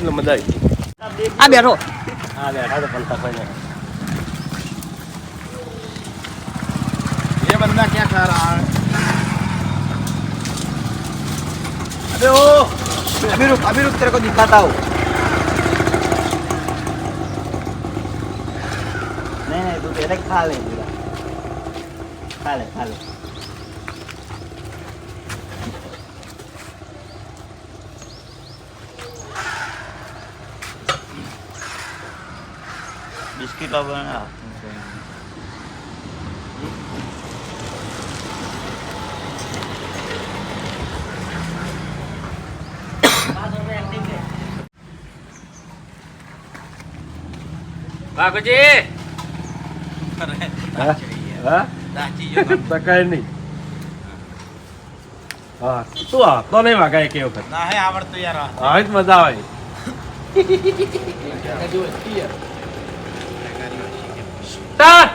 એટલે મજા આવી આ બેઠો હા બેઠા તો પંતા ભાઈ ये बंदा क्या खा रहा है अबे ओ अभी रुक अभी रुक तेरे को दिखाता हूँ नहीं नहीं तू पहले खा ले पूरा खा ले खा ले ખબર ના. હા? તું આવતો નહીં. વાગા એક વખત? ના હે યાર. હા જ મજા આવે. સ્ટાર્ટ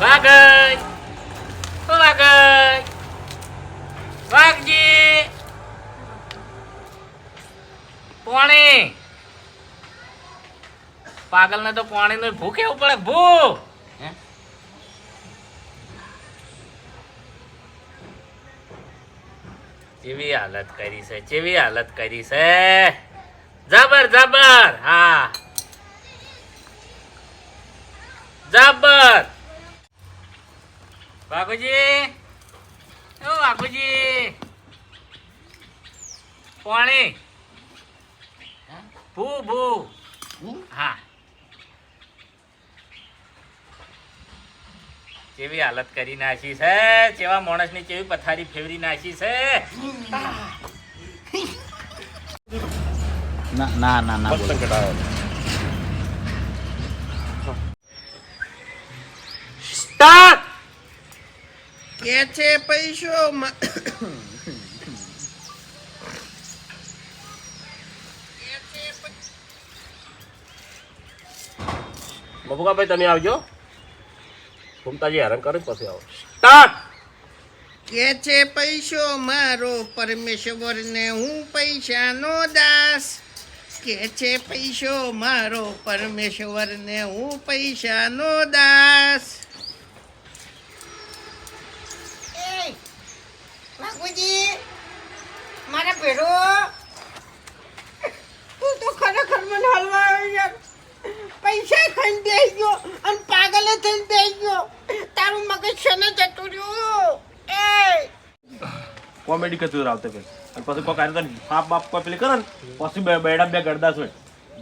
વાગઈ ઓ વાગઈ વાગજી પાણી પાગલને તો પાણીનું ભૂખ એવું પડે, ભૂખ! જેવી હાલત કરી છે કેવી હાલત કરી છે. જબર જબર હા. જબર. બાપુજી ઓ બાપુજી પાણી. ભૂ ભૂ. હા. કેવી હાલત કરી નાખી છે? કેવા માણસની કેવી પથારી ફેવરી નાખી છે? ના ના ના ના સંકટ આવે. સ્ટાર્ટ! કે છે પૈસો? બબુકાભાઈ તમે આવજો. ઘૂમતાજી હેરાન કરી પછી આવો. સ્ટાર્ટ! કે છે પૈસો? મારો પરમેશ્વર ને હું પૈસાનો દાસ. કે છે પૈસો મારો પરમેશ્વર ને હું પૈસાનો દાસ. મારા ભેડો તું તો ખરેખર મને હલવા યાર પૈસા ખાઈને બેસી ગયો અને પાગલે થઈને બેસી ગયો. તારું મગજ છે જતું રહ્યું? એ. કોમેડી કચુર આવતે પેલી પછી કોઈ કાર્ય પાપ બાપ કોઈ પેલી કરે ને, પછી બેડા બે ગરદાસ હોય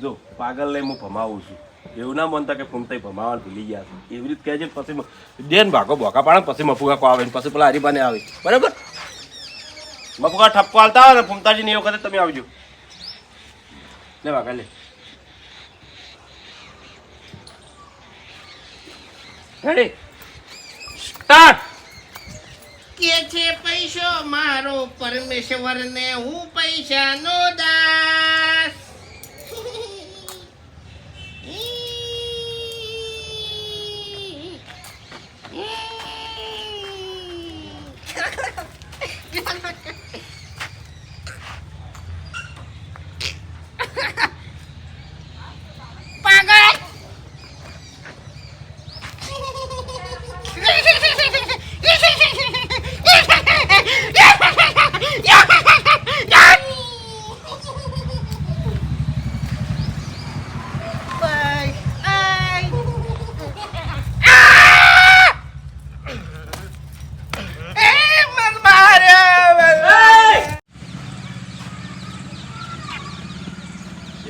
જો, પાગલ લઈ હું ભમાવું છું. એવું ના મનતા કે ફૂમતાઈ ભમાવાનું ભૂલી ગયા છે. એવી રીતે કહેજે પછી દે ને ભાગો ભોકા પાડે પછી મફુકા કો આવે પછી પેલા હરીબાને આવે. બરાબર? મફુકા ઠપકો હાલતા આવે ને ફૂમતાજી ને એ વખતે તમે આવજો. લે ભાગા, લે. રેડી સ્ટાર્ટ છે પૈસો મારો પરમેશ્વર ને હું પૈસાનો દાસ.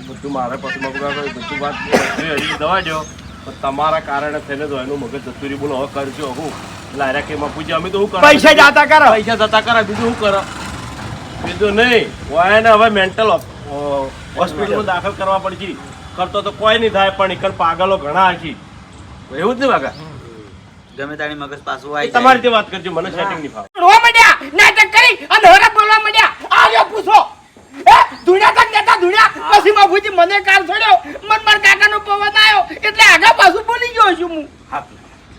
એ બધું મારે પછી મગજ બધું વાત હજી હજી દવા દો પણ તમારા કારણે થઈને તો એનું મગજ જતુરી બોલો હવે કરજો. હું લાયરા કે માં પૂછ્યા અમે તો શું કરો પૈસા જતા કરો. પૈસા જતા કરે. બીજું શું કરો? બીજું નહીં. હોય ને હવે મેન્ટલ હોસ્પિટલમાં દાખલ કરવા પડશે. કરતો તો કોઈ નહીં થાય પણ એકલ પાગલો ઘણા હશી. એવું જ નહીં વાગા? ગમે તારી મગજ પાછું આવી તમારી તે વાત કરજો. મને સેટિંગ નહીં ફાવે. રોવા માંડ્યા નાટક કરી અને હોરા બોલવા માંડ્યા. આવ્યો પૂછો. હે ધુણ્યા તક નેતા ધુણ્યા. પછી બાપુજી મને કાર છોડ્યો. મન માર કાકાનો પવન આવ્યો એટલે આગા પાછું બોલી ગયો છું હું.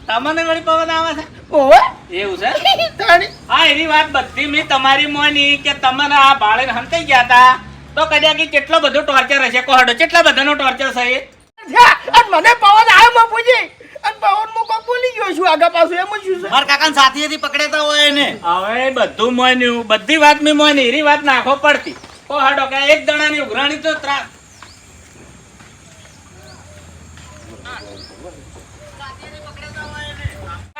તમને વળી પવન આવે છે? ઓવે. એવું છે? તાણી. આ આ એની વાત બધી મેં તમારી મોની કે તમને આ ભાળે હંતાઈ ગયા હતા તો કદાચ કે કેટલો બધો ટોર્ચર હશે? કોહડો કેટલા બધાનો ટોર્ચર છે એ? અને મને પવન આવ્યો બાપુજી અને પવનમાં કોક બોલી ગયો છું. આગા પાછું એમ શું છે. મારા કાકા સાથીએથી પકડેતા હોય એને. હવે બધું મોન્યું. બધી વાત મેં મોની એની વાત નાખો પડતી. કોહડો કે એક દણાની ઉઘરાણી તો ત્રાસ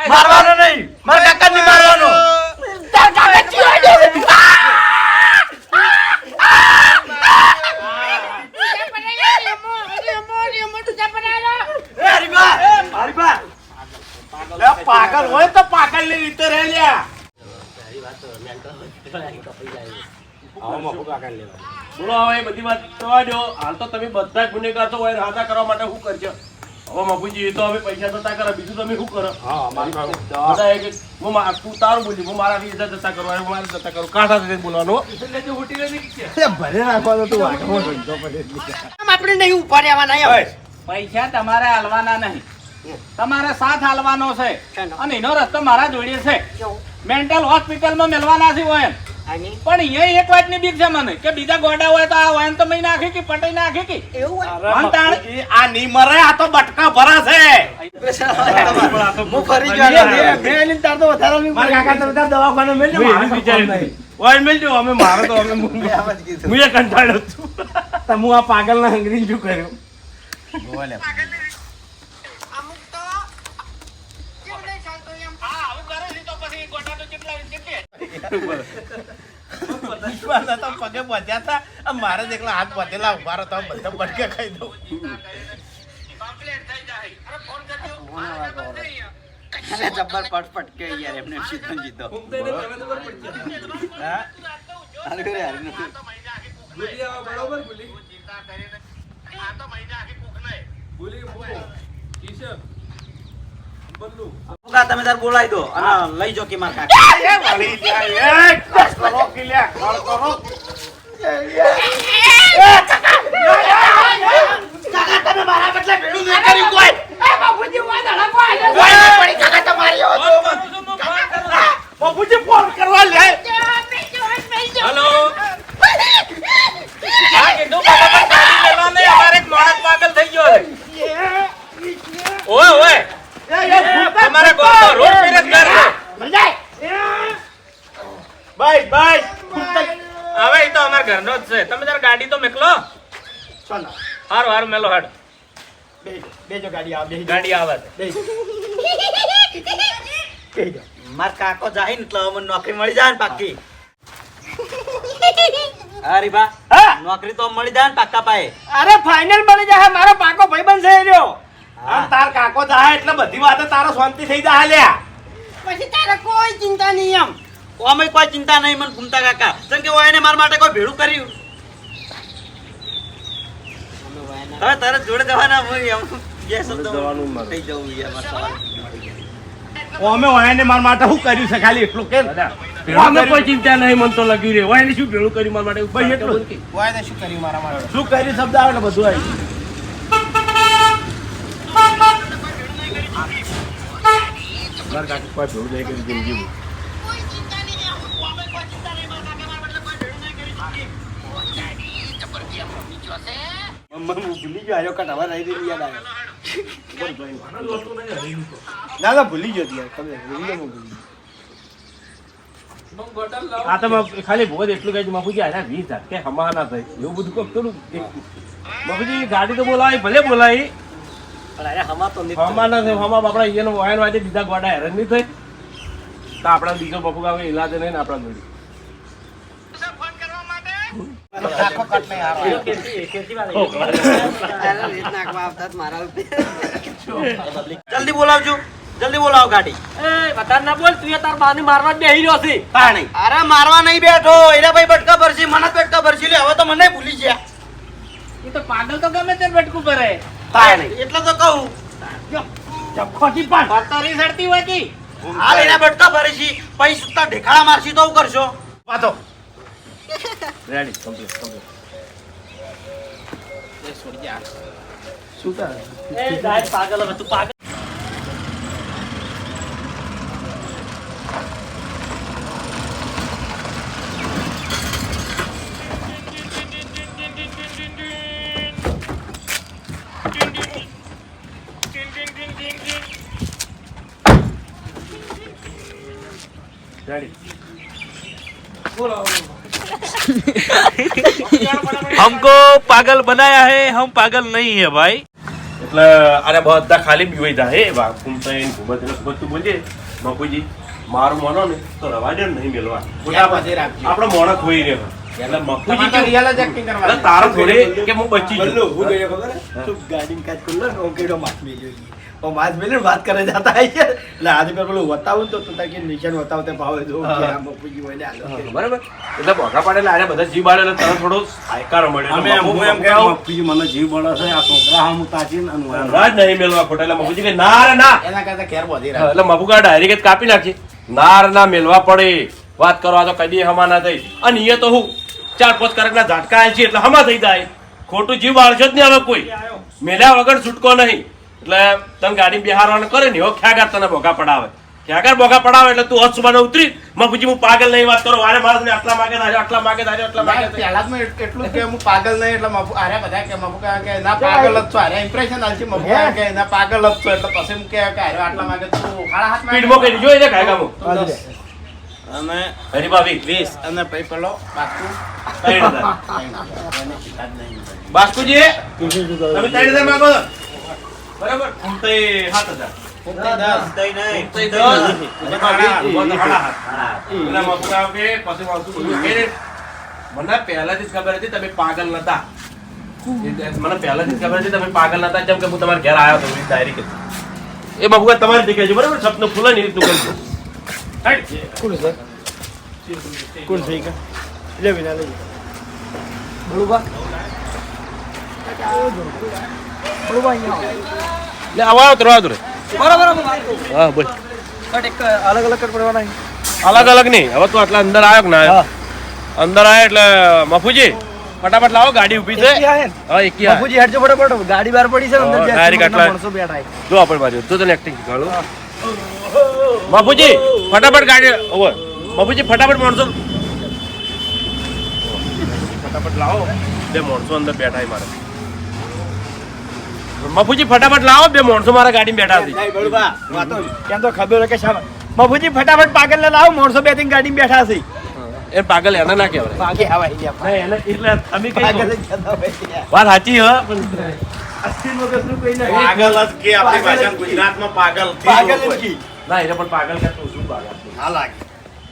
મારવાનો નહીં. મારા કાકા નહીં મારવાનો. તાર કાકા પાગલ હોય તો પાગલની રીતે રહે લ્યા બોલો હવે એ બધી વાત જવા દો. હાલ તો તમે બધા ગુનેગાર છો હોય હાથા કરવા માટે શું કરજો? હવે મફુજી એ તો હવે પૈસા જતા કરે બીજું તમે શું કરો? બધા એ હું તું તારું બોલી હું મારા વીસ જતા કરવા હું મારા જતા કરું. કાંઠા સાથે બોલવાનું? ભલે નાખવાનો તું વાગમાં ધંધો પડે આમ આપણે નહીં ઊભા રહેવાના પૈસા તમારે હાલવાના નહીં. તમારે સાથ હાલવાનો છે. અને એનો રસ્તો મારા જોડે છે? મેન્ટલ હોસ્પિટલમાં મેલવાના છે હોય? પણ અહીંયા એક વાતની બીક છે મને કે બીજા ગોડા હોય તો આ વાન તો મેં નાખી કે પટાઈ નાખી કે? એવું હોય? આ નહીં મરે આ તો બટકા ભરાશે હું ફરી ગયો બે એની તાર તો વધારે નહીં મારા કાકા તમે તાર દવાખાને મેલ મેં વિચારી ઓય મેલજો અમે મારે તો અમે હું હું એ કંટાળો છું. તો હું આ પાગલના અંગ્રેજી શું કર્યું? બોલે? હા કરે છે તો પછી ગોડા તો કેટલા કેટલી પગે બધ્યા હતા. મારે એકલા હાથ બધેલા ઊભા રહો તો બધા બટકા ખાઈ દઉં કમ્પ્લેટ થઈ જાય અરે ફોન કરજો અરે જબ્બર પટપટ કે યાર એમને સીધો જીતો કરે હાલ કાકા તમે તાર બોલાવી દો. અને લઈ જો કે મારા કાકા બાપુજી ફોન કરવા લે. હેલો. ગાડી અમારે એક માણસ પાગલ થઈ ગયો છે. ઓય ઓય. તમારે હવે એ તો અમારા ઘરનો જ છે. તમે તાર ગાડી તો મેકલો. હારું હારું મેલો હાડ. બેજો ગાડી આવ ગાડી આવે. માર કાકો જાય ને એટલે અમને નોકરી મળી જાય ને પાકી અરે બા હા? નોકરી તો મળી જાય ને પાક્કા પાયે. અરે ફાઇનલ મળી જાય. મારો પાકો ભાઈબંધ છે એ રહ્યો. આમ તાર કાકો જાય એટલે બધી વાતો તારો શાંતિ થઈ જાય લ્યા. પછી તારે કોઈ ચિંતા નહીં એમ. અમે કોઈ ચિંતા નહીં મને ઘૂમતા કાકા. જેમ કે એને મારા માટે કોઈ ભેળું કર્યું. હવે તારે જોડે જવાના હું એમ. શબ્દ. થઈ જવું યાર અમે વાયને મારા માટે શું કર્યું છે ખાલી એટલું કે અમે કોઈ ચિંતા નહીં મન તો લગી રહી વાયને શું ભેળું કર્યું મારા માટે? ભાઈ એટલું જ. શું કર્યું શબ્દ આવે ને બધું આવી. મારા કાકા કોઈ ભેળું નહીં કરી જિંદગી ભૂલી ગયો ના ના ભૂલી ગયો યાર ભૂલી. આ તો ખાલી ભોજ એટલું કહે છે, બાપુજી આના વીસ હજાર કે એવું બધું કોક થોડું બાપુજી, ગાડી તો બોલાવી ભલે બોલાવી પણ અરે હમા તો નહીં હમા ના થાય હમા આપણા અહીંયા વાયન વાજે બીજા ગોડા હેરાન નહીં થાય તો આપણા બીજો બપુ કામ ઇલાજ નહીં આપણા જોડે. જલ્દી બોલાવજો. જલ્દી બોલાવો ગાડી. પાણી અરે મારવા નહીં બેઠો. એના ભાઈ બટકા ભરશી મને બટકા ભરશી લે હવે તો મને ભૂલી ગયા. એ તો પાગલ તો ગમે તે બટકું ભરે. પાણી એટલે તો કહું. ચપખોથી પણ. પથ્થરી સડતી હોય કી? હાલ એના બટકા ભરશી પછી સુતા ઢેખાડા મારશી તો હું કરશો? પાછો રેડી કમ્પ્લીટ કમ્પ્લીટ શું કરે પાગલ હવે તું પાગલ. હમકો પાગલ બનાયા હે હમ પાગલ નહીં હે ભાઈ એટલે આને બધા ખાલી પીવાઈ જા હે વાકુમ થઈને ઘુમત એટલે ઘુમત તું બોલજે. બાપુજી મારું મોનો ને તો રવા દે નહીં મેલવા. આપણે મોણો ખોઈ રહ્યો. એટલે મફુજી કે રિયલ જ એક્ટિંગ કરવા તારો થોડે કે હું બચી ગયો હું ગયો ખબર ગાડી કાચ કુલ્લો ઓકેડો માટ મેલ્યો મેલ્યો ને વાત કરે જતા હોય છે. એટલે આજે પેલું પેલું બતાવું તો તું તાર કે નિશાન બતાવતે ભાવે જો કે આ બાપુજી હોય ને આ બરાબર. એટલે બોગા પાડેલા આને બધા જીવ બાળેલા એટલે તને થોડો આયકાર મળે. અમે હું એમ કહું, બાપુજી મને જીવ બળે છે, આ છોકરા હું હું એમ- રાજ નહીં મેલવા ખોટા. એટલે મફુજી કે ના રે ના. એના કરતા ઘેર બોધી હા, એટલે મફુકા ડાયરેક્ટ કાપી નાખી નાર ના મેલવા પડે. વાત કરવા તો કદી હમા ના થઈ. અને એ તો હું ચાર પાંચ કરેક ના ઝાટકા આયા છે એટલે હમા થઈ જાય. ખોટું જીવ બાળશો જ નહીં હવે કોઈ મેલ્યા વગર છૂટકો નહીં. એટલે તમે ગાડી બિહારવાનું કરે ને ખ્યાગાર તને ભોગા પડાવે? ખ્યાગાર ભોગા પડાવે? એટલે તું હસુબાને ઉતરી. મફુજી હું પાગલ નહીં? વાત કરો. આરે ને આટલા માગે ધાર્યો આટલા માગે ધાર્યો આટલા માગે પહેલા જ મેં એટલું કે હું પાગલ નહીં? એટલે મફુ આરે બધા કે મફુ કે ના પાગલ જ છો. આરે ઇમ્પ્રેશન આલશે મફુ કે ના પાગલ જ છો. એટલે પછી હું કે આરે આટલા માગે તું ખાડા હાથ પીડમો કઈ જોઈ દે કાયગામાં હાલી અને હરી ભાભી. વીસ. અને પછી પેલો નહીં. બાસ્કુજી કરે? તમે ત્રણ હજાર માંગો? બરાબર? હું તો એ સાત હજાર મને પહેલાથી જ ખબર હતી તમે પાગલ નતા. મને પહેલાથી જ ખબર હતી તમે પાગલ નતા જેમ કે હું તમારા ઘેર આવ્યો હતો ડાયરી કરી એ બાબુ તમારી દીકરી છે બરાબર? સપનું ફૂલે ને રીતનું કરજો. કુલ સર છે? થઈ ગયા લે આવો આવો તરો આવો બરાબર. હા બોલ. બટ એક અલગ અલગ કટ પડવાના. અલગ અલગ નહીં. હવે તું આટલા અંદર આવ્યો કે ના? અંદર આવ્યો એટલે મફુજી ફટાફટ લાવો ગાડી ઊભી છે. હા એકી આ. બાપુજી હેડજો ફટાફટ. ગાડી બહાર પડી છે અંદર direct આટલા- માણસો બેઠા જો આપણે બાજુ. તો તને એક્ટિંગ શીખવાડું. બાપુજી ફટાફટ ગાડી ઓવર બાપુજી ફટાફટ માણસો ફટાફટ લાવો. બે માણસો અંદર બેઠા મારે. બાપુજી ફટાફટ લાવો બે માણસો મારા ગાડી બેઠા હતી કેમ તો ખબર કે શા મફુજી ફટાફટ પાગલ ને લાવો માણસો બે ત્રણ ગાડી બેઠા છે એ પાગલ એને ના કહેવાય. પાગે આવાય એને એટલે તમે કઈ પાગલ. વાત સાચી હ. પાગલ જ કે આપણી ભાષામાં ગુજરાતમાં પાગલ પાગલ જ. ના એને પણ પાગલ કે તું શું પાગલ? હા લાગે.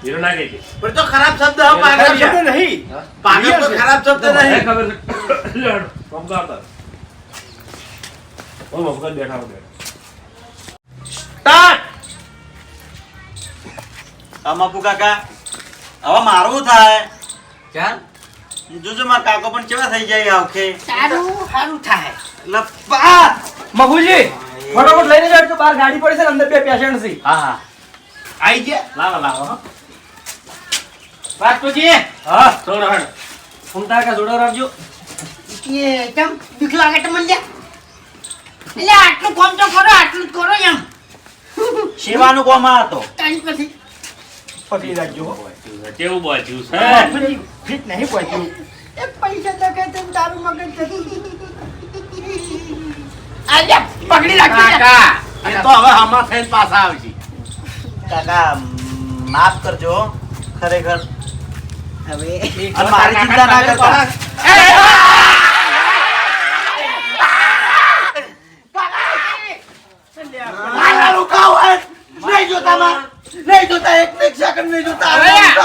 હીરો ના કહે કે. પણ તો ખરાબ શબ્દ હો, પાગલ શબ્દ. નહીં. પાગલ તો ખરાબ શબ્દ નહીં. ખબર છે. ઓ બેઠા હતા. સ્ટાર્ટ! કાકા. હવે મારું થાય? ક્યાં? જોજો મારા કાકો પણ કેવા થઈ જાય આવખે. સારું સારું થાય. લપ્પા મહુજી ફટાફટ લઈને જાવ તો બહાર ગાડી પડી છે ને અંદર બે પેશન્ટ છે. હા હા. આઈ ગયા? લાવો લાવો તો રાજપૂતજી હા સોડ હણ ફૂમતા કા જોડો રાખજો. કે કેમ બીક લાગે તમને એટલે આટલું કોમ તો કરો આટલું જ કરો એમ. સેવાનું કોમ આ હતો ટાઈમ પછી. પકડી રાખજો કેવું બચ્યું છે? ફીટ નહીં બચ્યું એ પૈસા તો કે તેમ તારું મગજ આજે પકડી રાખજો. કાકા એ તો હવે હમણાં થઈ પાછા આવશે કાકા માફ કરજો ખરેખર. હવે. મારી ચિંતા ના કરતા મારા રૂકાવ હોય. નહીં નહીં જોતા એક એક સેકન્ડ નહીં જોતા.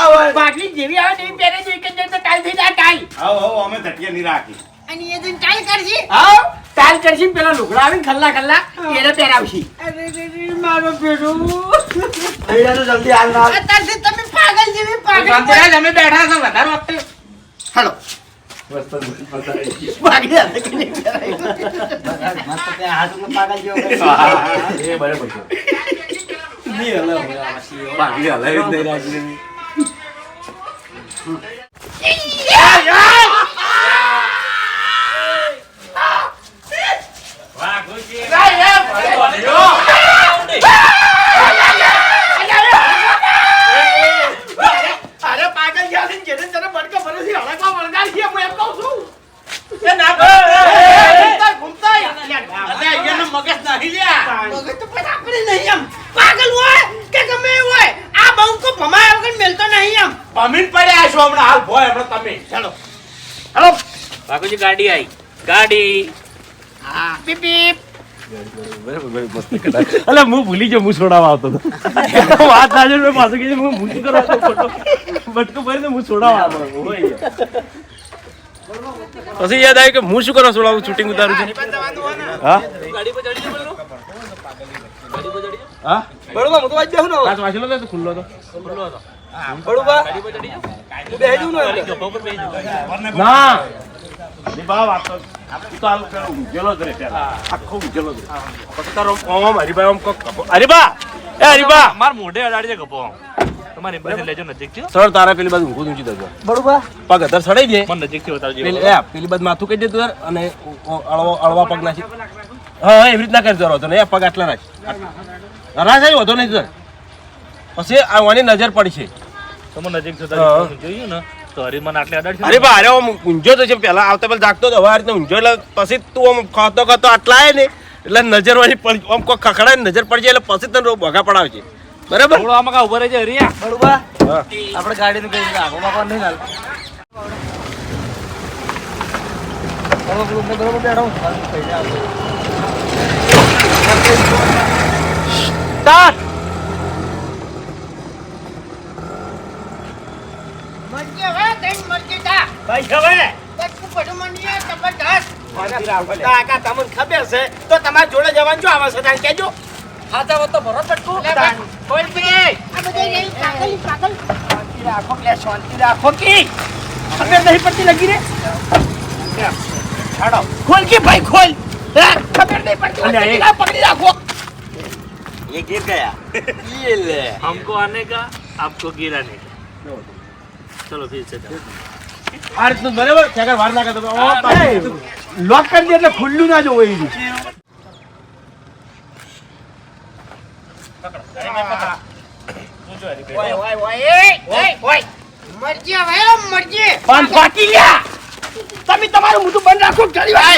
આ બાટલી જેવી આવે ને પહેરે છે કે જે તો ટાઈલ થઈ જાય ટાઈલ આવો આવો અમે ધટિયા નહીં રાખી. અને એ દિન ટાઈલ કરશી આવ. ટાઈલ કરશી પેલા લુગડા આવે ખલ્લા ખલ્લા એને પહેરાવશી. અરે રે રે, મારો બેટો અહીંયા તો જલ્દી હાલ ના. અત્યારથી તમે પાગલ જેવી પાગલ અમે બેઠા છો વધારે વખતે. હાલો. હાથે પાગલ જેવો બરાબર પછી. છે, હળકવા વળગાડ છે, હું એમ કહું છું. ઘૂમતા, ઘૂમતા. અરે અહીંયાનો મગજ નહીં લ્યા મગજ તો પણ આપણે નહીં એમ પાગલ હોય? આ બંકો ભમાયા વગર મેલતો નહીં એમ પમીન પડ્યા છો હમણાં. હાલ ભોય હમણાં તમે. ચાલો. હાલો. બાપુજી ગાડી આવી ગાડી. Beep beep. અલે હું ભૂલી ગયો હું છોડાવવા આવતો હતો. વાત સાચી મેં પાછું હું મૂકી કરો ખોટો બટકું ભરીને હું છોડાવવા આવતો. પછી યાદ આવ્યું કે હું શું કરવા છોડાવું? શૂટિંગ ઉતારું છું. હા? હા? બરોબર હું તો વાંચ બેહું ને કાચ વાંચેલો તો ખુલ્લો હતો બરોબર? હું બેહી જઉં ને ના. અરે બા તો તું તો હાલ પેલો ઊંઘેલો જ રહે આખો ઊંઘેલો જ રહે. પછી તારો આમ હરીભાઈ આમ કોક કપો- એ હરીબા માર મોઢે અડાડી છે ગપો તમારી ઇમ્પ્રેશન લેજો નજીક છે સર તારા પેલી બાજુ ઊંઘું ઊંચી દઉં બરોબર? પગ અધર સડાઈ દે. મને નજીકથી બતાવજો પેલી એ પેલી બાજુ માથું કહી દે તું અને અળવા અળવા પગ નાખી. હા હા, એવી રીતના કરજો રહો તો ને પગ આટલા રાખ. આવી વધો નહીં સર. પછી આવવાની નજર પડશે. તમે નજીક જતા જોયું ને તો હરી આટલે અડાડશે અરે બા અરે આમ ઊંઝો તો છે પેલા આવતા પેલા જાગતો તો હવે આ ઊંઝો એટલે પછી તું આમ ખાતો ખાતો આટલા આવે ને એટલે નજર વાળી પડી આમ કોઈ ખખડાય નજર પડી જાય એટલે પછી તને ભગા પડાવે છે બરાબર? થોડો આમાં કા ઊભા રહેજે હરિયા. બરોબર. આપણે ગાડીનું કઈ આગો બાપા નહીં હાલ. બરોબર બરોબર બેઠો. હું. કઈ જાય આવતો. સ્ટાર્ટ મરજી હવે તઈ મરજી તા ભાઈ હવે બટકું પડું મંડીએ જબરદસ્ત કાકા તમને ખબર છે તો તમારા જોડે જવાનું જો આવા સદાન કેજો હાથા વતો ભરો પટકું લે ખોલ પી. આ બધા રહી પાગલ પાગલ. શાંતિ રાખો કે શાંતિ રાખો કે. ખબર નહીં પડતી લગી રે. છાડો. ખોલ કે ભાઈ ખોલ? ખબર નહીં પડતી અલ્યા, લગી એ- રે, પકડી રાખો हमको आने का आपको गिराने का चलो फिर से जाओ આ રીતનું બરાબર ત્યાં આગળ વાર ના કરતો ઓ, પાછું. લોક કરી દે એટલે ખુલ્લું ના જોવું એ ઓય ઓય ઓય ઓય ઓય મરજી હવે મરજી પાન ફાટી લ્યા તમે તમારું મોઢું બંધ રાખો ઘણી વાર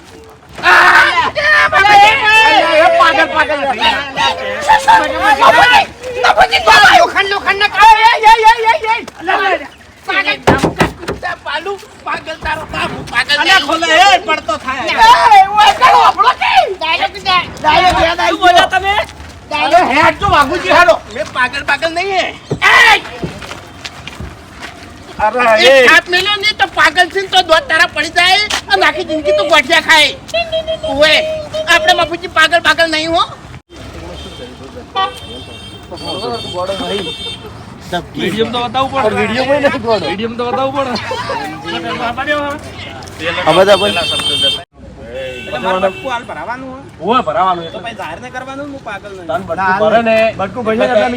પાગલ પાગલ લોખંડ લોખંડ ના કામ પાગલ પાગલ તારો બાપ પાગલ ખોલે એ પડતો થાય. ડાયરેક્ટ તમે? ડાયલોગ હેડ જો વાગુજી હેડો મેં પાગલ પાગલ નહીં હે. અરે એ. હાથ મેલો ને તો પાગલ છે ને તો દોત તારા પડી જાય અને આખી જિંદગી તો ગોઠિયા ખાય. આપણે બાપુજી પાગલ પાગલ નહીં હો. મીડિયમ તો બતાવવું પડે. મીડિયમ કોઈ નથી ગોળો મીડિયમ તો બતાવવું પડે. હવે તો ભરાવાનું ભરાવાનું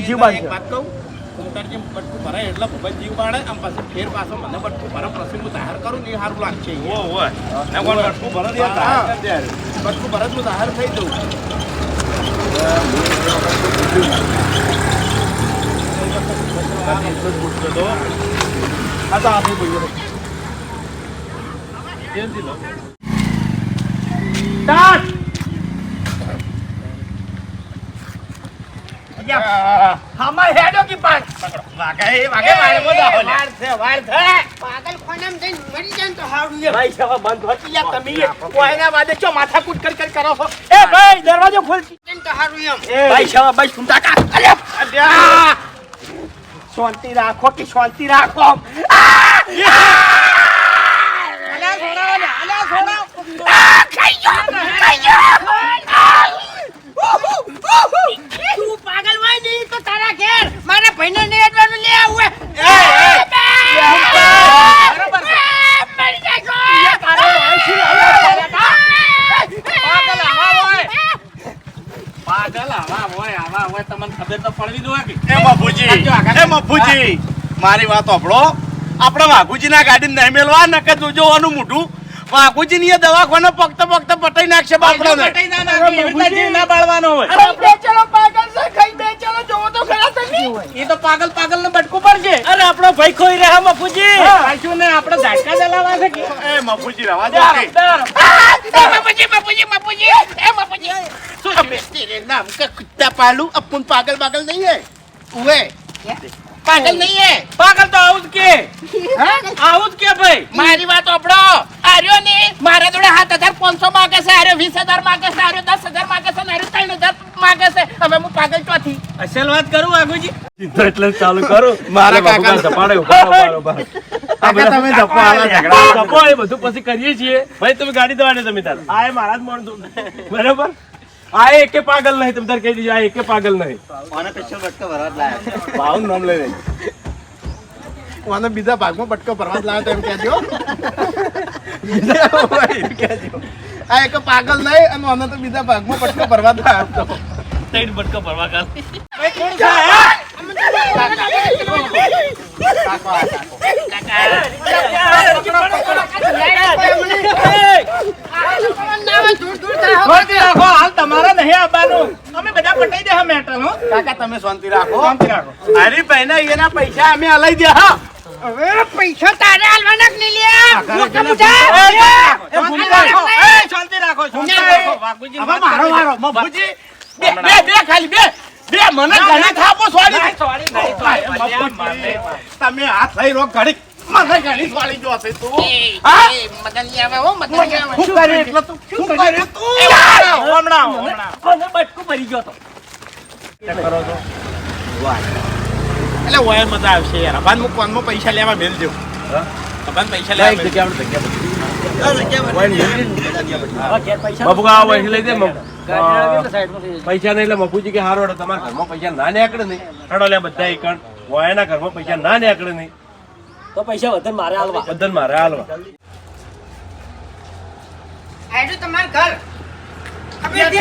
જીવ બાંધ વાત બટકું ભરે એટલે જ જીવ બાળે આમ પાછું ફેર પાછો મને બટકું ભરા પછી હું જાહેર કરું ને એ સારું લાગશે ઓ ઓ બટકું ભરે ને જાહેર કરી દે. બટકું ભરે જ હું જાહેર થઈ જઉં. હા તો આપણે બોલીએ આમાં હેડો કે પાન વાગે વાગે મારે બધા હોલે. વાર છે વાર છે પાગલ ખોનામ જઈને મરી જાય તો હારું ભાઈ સાહેબ બંધ હોતી યાર તમે કોઈના વાદે ચો માથાકૂટ કર કર કરો છો એ ભાઈ દરવાજો ખોલ તો હારું એમ ભાઈ સાહેબ ભાઈ સુનતા કા અરે શાંતિ રાખો કે શાંતિ રાખો તું મારી વાત આપણો આપણે વાઘુજીના ગાડી નહીં મેળવા ને તું જોવાનું મોઢું. વાઘુજીની એ દવાખાને પગતો પગતો પટાઈ નાખશે બાપડાને. ના બાળવાનો હોય. પાગલ છે કઈ તો પાગલ પાગલ ને બટકું પડશે અરે આપણો ભાઈ ખોઈ રહ્યા મફુજી ને આપણે ઝાટકા ચલાવા છે એ મફુજી પાગલ પાગલ નહીં હે? પાગલ નહીં હે? પાગલ તો આવું કે. આવું કે ભાઈ. મારી વાત ઓપડો આર્યો ને મારા જોડે સાત હજાર છે આર્યો વીસ હજાર માગે છે આર્યો દસ હજાર માગે છે આર્યો ત્રણ હજાર માગે છે. હવે હું પાગલ ચોથી. અસલ વાત કરું આગુજી એટલે ચાલુ કરું. મારા કાકા સપાડે બરોબર તમે જપો જપો એ બધું પછી કરીએ છીએ. ભાઈ તમે ગાડી દવાને તમે તાર. આ મારા જ મણ બરાબર? આ એકે પાગલ નહીં તમે તાર કહી દીધું આ એકે પાગલ નહીં. ભાવનું નામ લઈ લેજો. મને બીજા ભાગમાં બટકો ભરવા જ લાવ્યો એમ કહેજો. બીજા એમ કહેજો. આ એક પાગલ નહીં અને મને તો બીજા ભાગમાં બટકો ભરવા જ લાવ્યો તો ત્રણ બટકા ભરવા કાલ. શાંતિ રાખો હાલ તમારે નહીં આવવાનું અમે બધા પટાઈ દે મેટર હો કાકા તમે શાંતિ રાખો. શાંતિ રાખો. હરીભાઈ ને એના પૈસા અમે અલાઈ દે હા. હવે પૈસા તારે આલવાના કે નહીં મોટા શાંતિ રાખો એ, શાંતિ રાખો શાંતિ રાખો. વાઘુજી હવે મારો મારો બાપુજી બે બે બે ખાલી બે. બે મને ઘણી થાપો સોરી સોરી નહીં સોરી તમે હાથ લઈ રો ઘડી મને ઘણી છોડી જો છે તું. એ, હા? મદન આવે હો મદન આવે. શું કર્યું એટલે તું શું કર્યું તું? હમણાં હમણાં. બટકું ભરી ગયો તો એટલે ઓય મજા આવશે યાર. અભાન હું કોનમાં પૈસા લેવા મેલ દેવ અભાન પૈસા લેવા મેલ જગ્યા આપણે જગ્યા બાપુ આ વહી લઈ દે મમ. પૈસા નહીં એટલે મફુજી કે હારો તમારા ઘરમાં પૈસા ના નીકળે નહીં. હેડો લે બધા એકણ વયાના ઘરમાં પૈસા ના નીકળે નહીં. તો પૈસા વધન મારે હાલવા. વધન મારે હાલવા. આજો તમાર ઘર. યાદ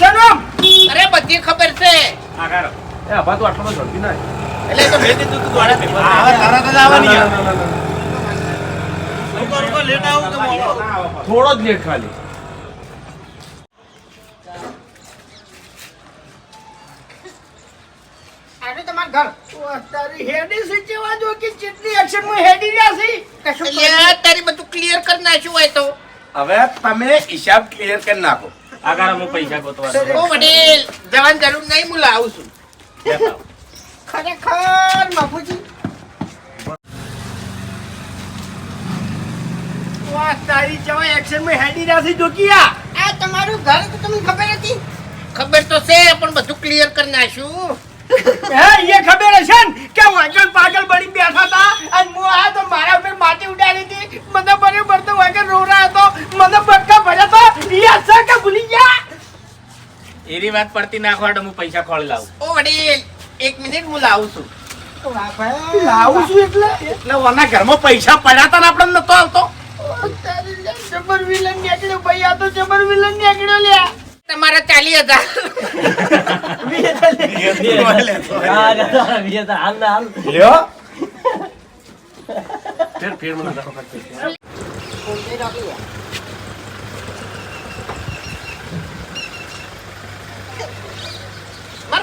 છે ને, છે? અરે બધી ખબર છે. એ આભા તું આટલો ઝડપી ના એટલે તો તું પેપર આવવાની. થોડો જ લેટ ખાલી. ઘર. ઓ, તારી હેડી સિચવા જો કે ચેટલી એક્શનમાં હેડી રહ્યા છે? કશું તારી બધું ક્લિયર કરી નાખ્યું હોય તો. હવે તમે હિસાબ ક્લિયર કરી નાખો. આ હું પૈસા ગોતવાનો ઓ વડીલ જવાન જરૂર નહીં હું લાવું છું. ખરેખર બાપુજી. વાહ, તારી એક્શન એક્શનમાં હેડી રાસી છે જોકિયા આ તમારું ઘર તો તમને ખબર હતી? ખબર તો છે પણ બધું ક્લિયર કરી નાખ્યું. એ ખબર હશે ને કે વાગલ પાગલ બની બેઠા હતા અને હું આ તો મારા ઉપર માટી ઉડાડી હતી. મને બરાબર તો વાગલ રોરા હતો. મને બટકા ભર્યા તો યાદ છે કે ભૂલી ગયા? એની વાત પડતી નાખો એટલે હું પૈસા ખોળી લાવું. ઓ વડીલ એક મિનિટ હું લાવું છું. લાવું છું એટલે? એટલે ઓના ઘરમાં પૈસા પડ્યા હતા ને આપણે નતો આવતો. ઓ, જબર વિલન નીકળ્યો ભાઈ આ તો જબર વિલન નીકળ્યો લ્યા. તમારા ચાલી હજાર.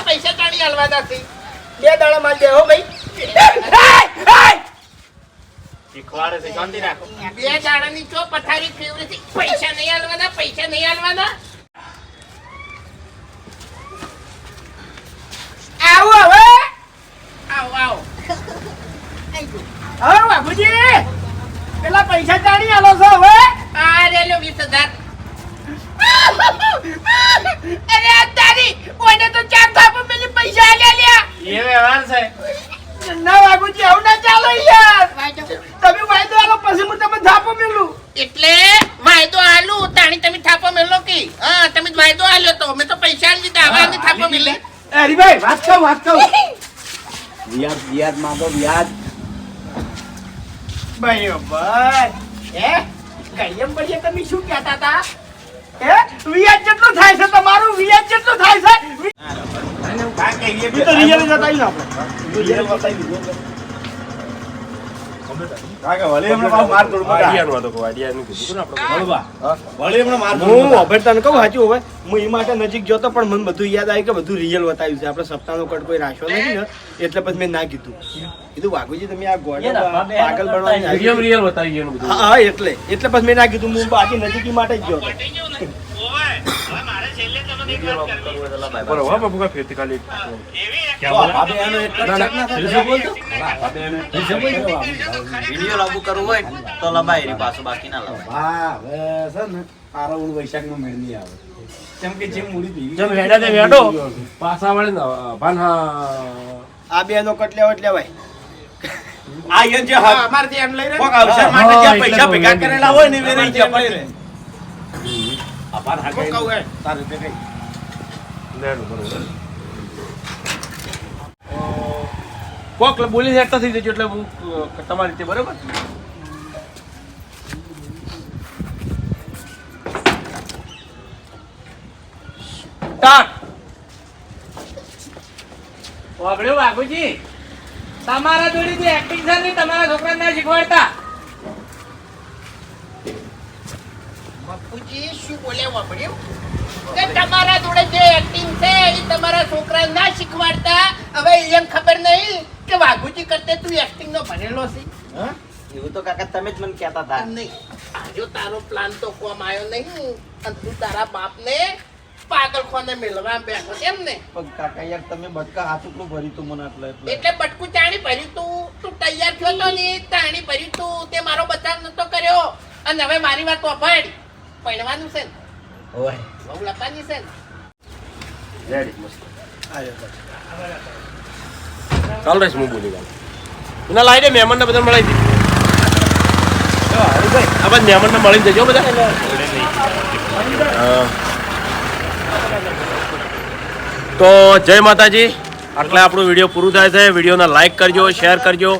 પૈસા ચાલી હાલવા દાતી બે દાડા માં ભાઈ. શીખવાડે છે શાંતિ રાખો. બે દાડાની ચો પથારી ફેવરી પૈસા નહીં હાલવાના પૈસા નહીં હાલવાના આવો હવે આવો આવો હા બાપુજી પેલા ચાલી આલો છો હવે? આ રે લો વીસ હજાર. અરે આ તારી ઓને તો ચાર થાપ પેલી પૈસા આલ્યા લ્યા. એ વ્યવહાર છે. ના બાપુજી આવું ના ચાલે યાર. તમે વાયદો આલો પછી હું તમે થાપો મેલું. એટલે વાયદો આલુ તાણી તમે થાપો મેલો કે? હા તમે વાયદો આલ્યો તો. મેં તો પૈસા આલી દીધા હવે આની થાપો મેલે. ભાઈ વાત કહું વાત કહું વ્યાજ વ્યાજ માંગો વ્યાજ. ભાઈ ભાઈ. હે કઈયમ પડીએ તમે શું કહેતા હતા હે વ્યાજ જેટલો થાય છે તમારું વ્યાજ જેટલો થાય છે તો રિયલ જ હતા ઈ આપણે રિયલ બતાવી હમણાં નજીક જોતો પણ મને બધું યાદ આવ્યું કે બધું રિયલ બતાવ્યું છે. આપણે સપ્તાહનો કટ કોઈ રાખ્યો નથી ને એટલે પછી મેં ના કીધું. કીધું વાઘુજી તમે આ રમવા પાગલ બનવાની બતાવી હા એટલે. એટલે પછી મેં ના કીધું હું બાકી નજીકી માટે જ ગયો ખાલી. વીડિયો લાગુ કરવું હોય તો એની પાછું બાકી ના લંબાય. હા, હવે ને આરવણ વૈશાખમાં મેળ નહીં આવે. કેમ કે જે મૂડી ભેગી જેમ હેડા તે હેડો. પાછા વળે ભાન આ બે નો કટ લેવો એટલે ભાઈ આ જે અમારથી એમ લઈ પૈસા ભેગા કરેલા હોય ને એ વેરાઈ ગયા પડી રહે. આ હા કહું એ. તારી રીતે કઈ. લેડો, બરોબર. કોક બોલી હેડતા થઈ જજો એટલે હું તમારી રીતે બરોબર સ્ટાર્ટ વાગડ્યો વાઘુજી તમારા જોડે જે એક્ટિંગ છે ને તમારા છોકરાને ના શીખવાડતા બાપુજી શું બોલે વાપર્યું? કે તમારા જોડે જે એક્ટિંગ છે એ તમારા છોકરા ના શીખવાડતા. હવે એમ ખબર નહીં કે વાઘુજી કરતે તું એક્ટિંગ નો ભણેલો છે. એવું તો કાકા તમે જ મને કહેતા હતા. નહીં. આજો તારો પ્લાન તો કોમ આવ્યો નહીં. અને તું તારા બાપને પાગલ ખોને મેળવા બેઠો એમ ને. પણ કાકા યાર તમે બટકા હાથ ઉપલું ભર્યું તું મને એટલે. એટલે બટકું ચાણી ભર્યું તું. તું તૈયાર થયો તો ને ચાણી ભર્યું તું. તે મારો બચાવ નતો કર્યો. અને હવે મારી વાત વાપર પહેરવાનું છે. ને ઓય. બહુ લપાની છે. ને રેડી મસ્ત ચાલ રહીશ હું બોલી ગાલ એના લાવી દે મહેમાનને બધા મળી દી. આ બધા મહેમાનને મળી જજો બધા. હા. તો જય માતાજી. આટલે આપણું વીડિયો પૂરું થાય છે. વિડીયોને લાઈક કરજો શેર કરજો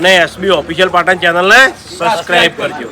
અને એસબી ઓફિશિયલ પાટણ ચેનલને સબસ્ક્રાઈબ કરજો.